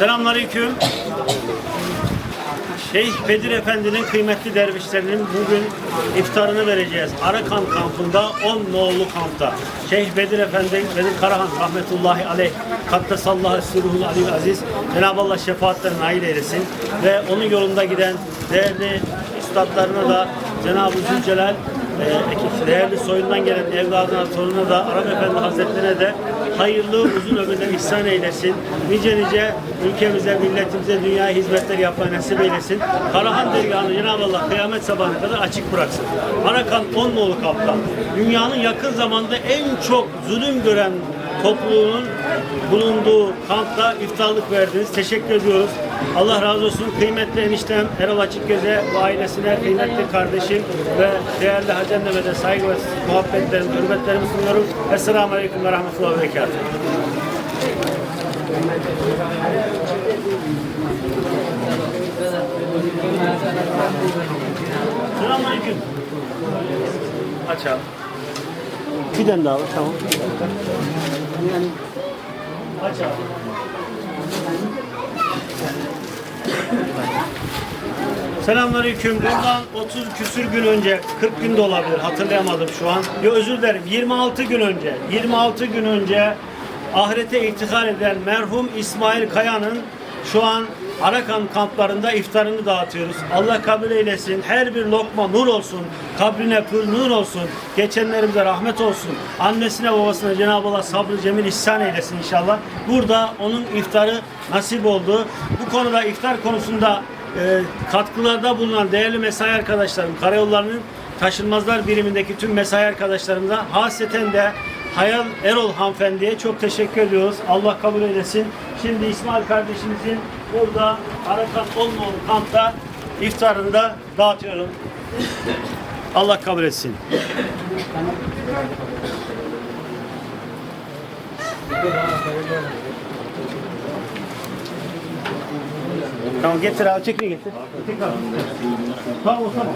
Selamünaleyküm. Şeyh Bedir Efendi'nin kıymetli dervişlerinin bugün iftarını vereceğiz. Arakan kampında 10 nolu kampta. Şeyh Bedir Efendi, Bedir Karahan rahmetullahi aleyh Kaddesallahu sürruhul alil aziz Cenab-ı Allah şefaatlerine nail eylesin ve onun yolunda giden değerli üstadlarına da Cenab-ı Zülcelal e, değerli soyundan gelen evladına, torununa da Arap Efendi Hazretlerine de hayırlı uzun ömürler ihsan eylesin. Nice nice ülkemize, milletimize, dünyaya hizmetler yapmayı nasip eylesin. Karahan dergahını Cenab-ı Allah kıyamet sabahına kadar açık bıraksın. Arakan Onluoğlu Kaptan, dünyanın yakın zamanda en çok zulüm gören topluluğunun bulunduğu kampta iftarlık verdiniz. Teşekkür ediyoruz. Allah razı olsun. Kıymetli eniştem Erol Açıkgöz'e ve ailesine, kıymetli kardeşim ve değerli Hacı Mehmet'e saygı ve muhabbetlerimi, hürmetlerimi sunuyorum. Esselamu Aleyküm ve Rahmetullahi ve Berekatuhu. Selamun Aleyküm. Aç abi. Bir tane daha var, tamam. Aç abi. Selamünaleyküm. Bundan 30 küsür gün önce, 40 gün de olabilir hatırlayamadım şu an. Yo, özür dilerim. 26 gün önce, 26 gün önce ahirete irtihal eden merhum İsmail Kaya'nın şu an Arakan kamplarında iftarını dağıtıyoruz. Allah kabul eylesin. Her bir lokma nur olsun. Kabrine pür nur olsun. Geçenlerimize rahmet olsun. Annesine babasına Cenab-ı Allah sabrı cemil ihsan eylesin inşallah. Burada onun iftarı nasip oldu. Bu konuda iftar konusunda e, katkılarda bulunan değerli mesai arkadaşlarım, karayollarının taşınmazlar birimindeki tüm mesai arkadaşlarımıza hasreten de Hayal Erol hanımefendiye çok teşekkür ediyoruz. Allah kabul eylesin. Şimdi İsmail kardeşimizin burada Arakan Onluoğlu kampta iftarını da dağıtıyorum. Allah kabul etsin. Tamam getir abi çekini getir. Tamam o tamam.